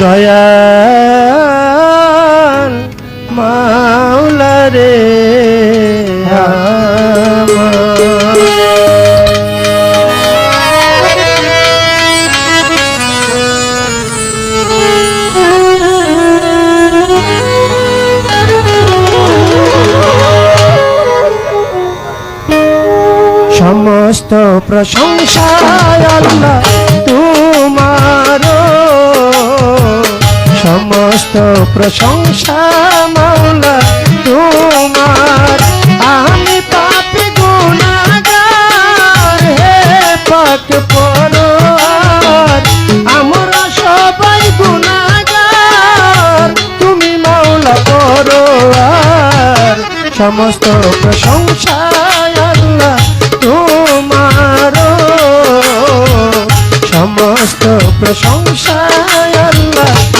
দয়াল মাওলা রে। সমস্ত প্রশংসা আল্লাহ তোমার সমস্ত প্রশংসা মাওলা, তোমার। আমি পাপি গুনাহগার হে পাক পরোয়ার। আমরা সবাই গুনাহগার তুমি মাওলা পরোয়ার। সমস্ত প্রশংসা আল্লাহ তোমার সমস্ত প্রশংসা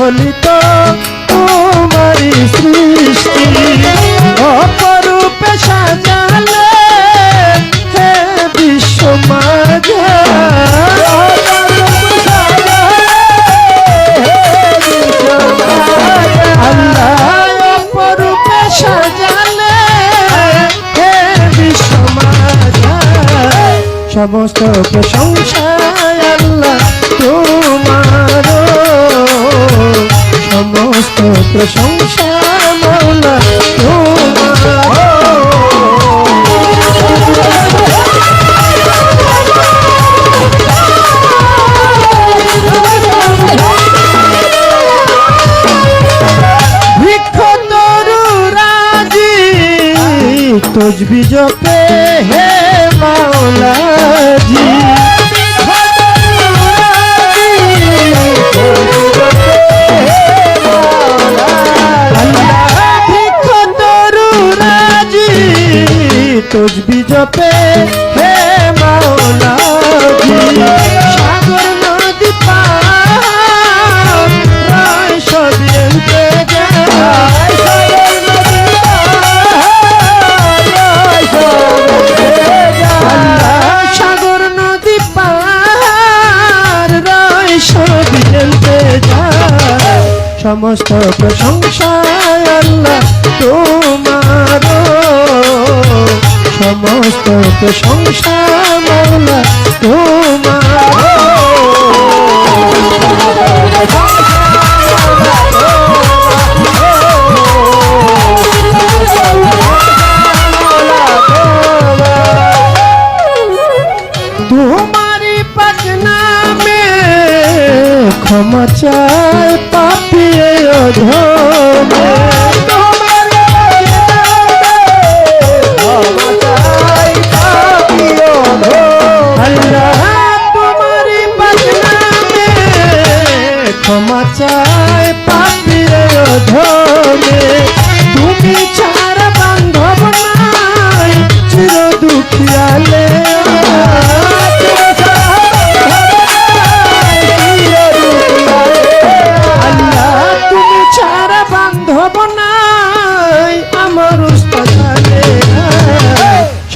সকলই তো তোমারই সৃষ্টি। অপরূপে সাজালে হে বিশ্ব সমস্ত প্রশংসা তসবি জপে হে মাওলাজি সমস্ত প্রশংসা তোমার সমস্ত প্রশংসা মাওলা তোমারি ক্ষমা চায়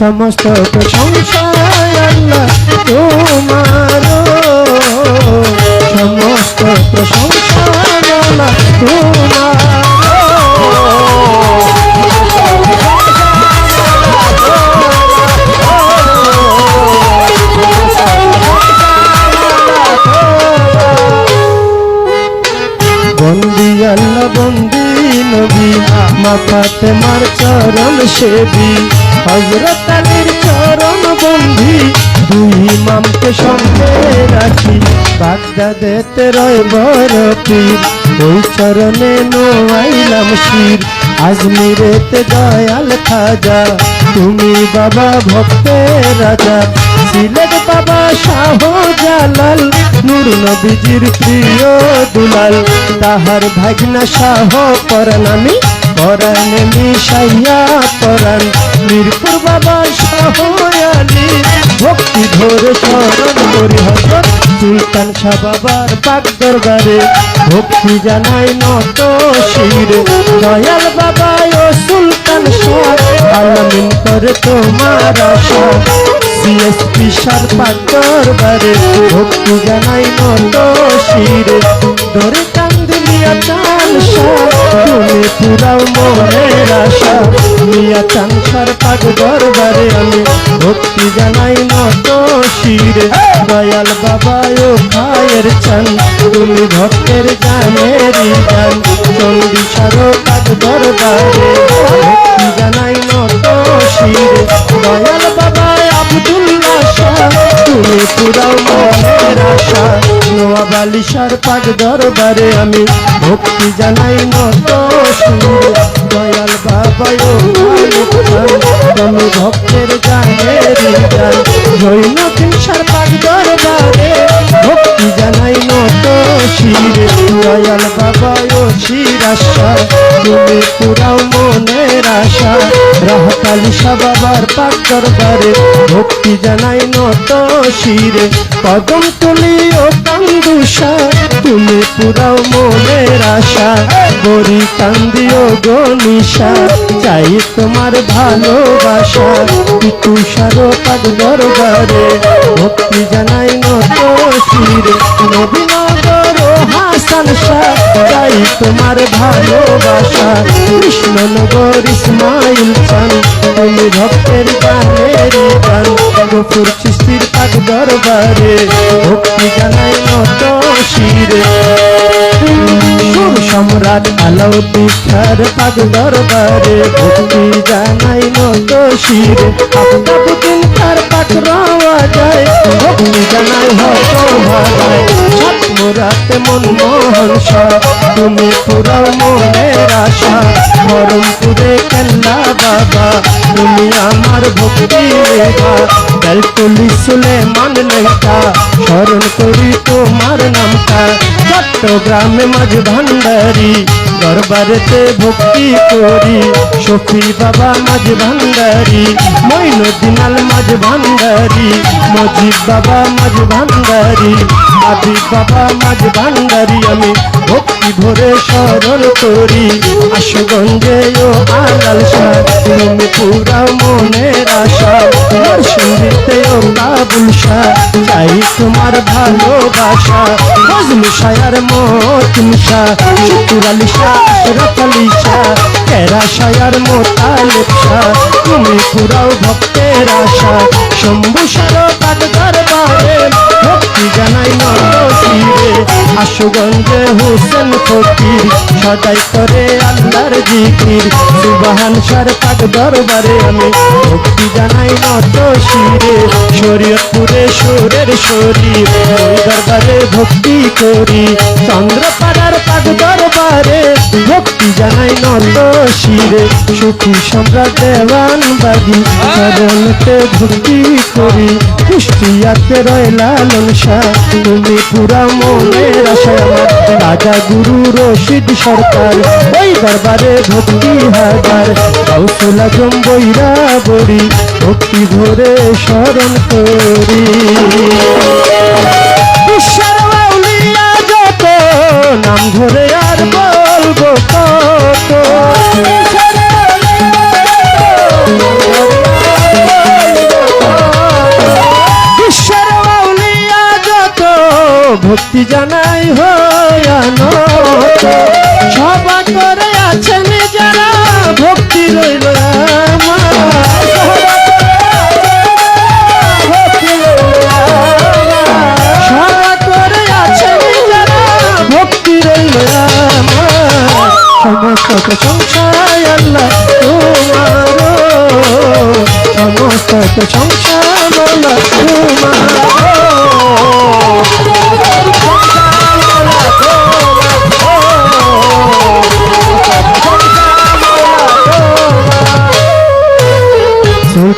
সমস্ত প্রশংসা তোমার সমস্ত প্রশংসা তোমার বন্দি নবী। মার চরণ সেবি। হজরত বন্ধি, দুই ইমামকে সঙ্গে রাখি। বাগদাদেতে রয় বড় পীর ওই চরণে নোয়াইলাম শির। আজমিরেতে দয়াল খাজা, তুমি বাবা ভক্তের রাজা। সিলেট বাবা শাহ জালাল নূর নবীজির প্রিয় দুলাল। তাহার ভাগনা শাহ পরানামি পরাণে মিশাইয়া পরাণ। মিরপুর বাবা শাহ আলী। ভক্তি ধরে স্মরণ করি হজরত সুলতান শাহ বাবার পাক দরবারে। ভক্তি জানাই নত শিরে। দয়াল বাবা ও সুলতান শাহ করে তোমার সিএসপি সার পাক দরবারে। ভক্তি জানাই নত শিরে। ধরে চাল শাহ তুমি পুরাও মনের আশা। মিয়া চান সার পাক দরবারে আমি ভক্তি জানাই নত শিরে। দয়াল বাবা ও খায়ের চান, তুমি ভক্তের জানেরি জান চন্ডী সারো পাক দরবারে, ভক্তি জানাই নত শিরে। দয়াল বাবা আব্দুল্লাহ শাহ, তুমি পুরাও মনের আশা। নোয়াব আলী সার দরবারে আমি ভক্তি জানাই নত দয়াল বাবা, ও খায়ের চান তুমি ভক্তের জানেরি জৈনদিন সার দরবারে ভক্তি জানাই নত শিরে দয়াল বাবা, ও শিরাশা তুমি পুরাও মনের আশা। রাহতালি বাবার পাক দরবারে ভক্তি জানাই নত শিরে। কদম তুলি ও কান্দুষা, তুমি পুরাও মনের আশা। গরি কান্দিও গনিশা চাই তোমার ভালোবাসা। তুষার পাক দরবারে ভক্তি জানাই নত শিরে। নবীনগর ও হাসান শাহ চাই তোমার ভালোবাসা। কৃষ্ণনগর ইসমাইল চান তুমি ভক্তের গানের গান। গফুর চিস্তির পাক দরবারে ভক্তি জানাই নত শিরে। সম্রাট আলাউদ্দিন খার পাক দরবারে ভক্তি জানাই নত শিরে। আফতাবুদ্দিন খার পাক রাওয়া যায় ভক্তি জানাই হত ভাগায় সাত মোরাতে মন মোহন শাহ তুমি পুরাও মনের আশা বরমপুরে কেল্লা বাবা তুমি আমার ভক্তি লেখা বেলতলি সুলেমান লেখা স্মরণ করি তোমার নামটা চট্টগ্রামে মাঝ ভান্ডারি দরবারেতে ভক্তি করি। সফি বাবা, মাঝ ভান্ডারি, মইনুদ্দিনাল মাঝ ভান্ডারি মজিব বাবা, মাঝ ভান্ডারি আদি বাবা, মাঝ ভান্ডারি, আমি ভক্তি ভরে স্মরণ করি। আশুগঞ্জে ও আলাল তুমি পুরা মনের আশা। নরসিংদীতে ও কাবুল শাহ, চাই তোমার ভালোবাসা। ফজলু শায়ার মতিন শাহ শুকুর আলী কেরা শায়ার মোতালেব তুমি পুরাও ভক্তের আশা। শম্ভু সার পাক দরবারে ভক্তি জানাই নরসিরে আশুগঞ্জে হোসেন ফকির, সদাই করে আল্লাহর জিকির। সুবাহান সার পাক দরবারে আমি ভক্তি জানাই নত শিরে শরীয়তপুরে সুরের শরীর, ওই দরবারে ভক্তি করি। চন্দ্রপাড়ার পাক দরবারে ভক্তি জানাই নত শিরে সুখী সম্রাট দেওয়ান বাগি চরণতে ভক্তি করি। কুষ্টিয়াতে রয় লালন শাহ, তুমি পুরা মনের রাজা গুরু রশিদ সরকার, ওই দরবারে ভক্তি হাজার। কৌশল জম্বইরা বড়ি ভক্তি ভরে স্মরণ করি। নাম ধরে আর বলব কত ভক্তি জানাই হয় সবা করে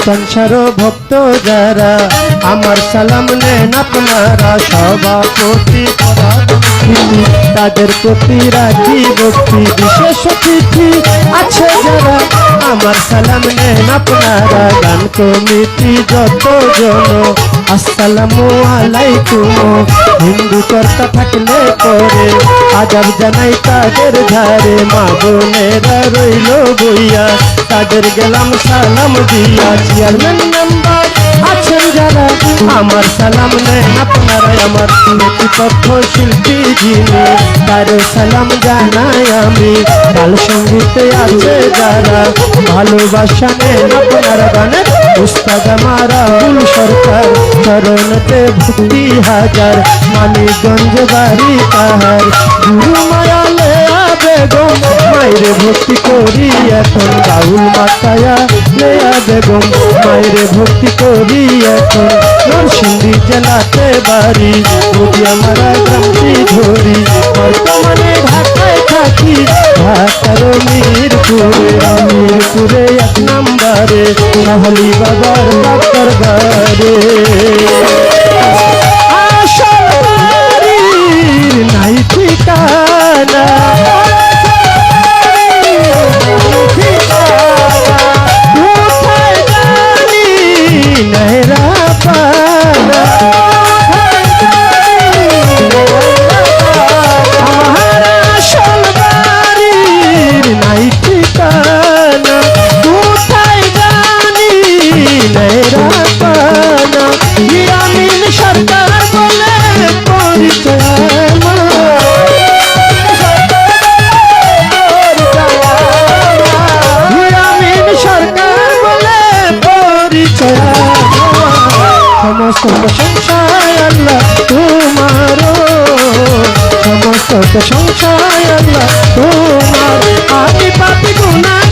সংসার ভক্ত যারা, আমার সালাম নেন আপনারা সভাপতি তাদের প্রতি রাখি ভক্তি, বিশেষ অতিথি আছে যারা। আমার সালাম নেন আপনারা গান কমিটি যত জন আসসালামু আলাইকুম। হিন্দু কর্তা থাকলে পরে আজাব জানাই তাদের ধারে মা বোনেরা রইল বইয়া। তাদের গেলাম সালাম দিয়া। চেয়ারম্যান নাম্বার আছেন যারা, আমার সালাম নেন আপনারা আমার প্রতিপক্ষ শিল্পী যিনি তার সালাম জানাই আমি, কাল সঙ্গীতে আছে যারা, ভালোবাসা নেন আপনারা গানের উস্তাদ আমার রাহুল সরকার, চরণতে ভক্তি হাজার, মানিকগঞ্জ বাড়ি তাহার গুরু মায়া লেয়া মায়েরে ভক্তি করি, এখন রাহুল মাতায়া লেয়া বেগম। মায়েরে ভক্তি করি, এখন নরসিংদী জেলাতে বাড়ি। যদি আমার গ্রামটি ধরি, বর্তমানে ঢাকায় থাকি। ঢাকার মিরপুরে মিরপুরে এক নাম্বারে শাহলি বাবার ডাক্তার বারে। প্রশংসায় আল্লাহ তোমার আমি পাপি গুণাগার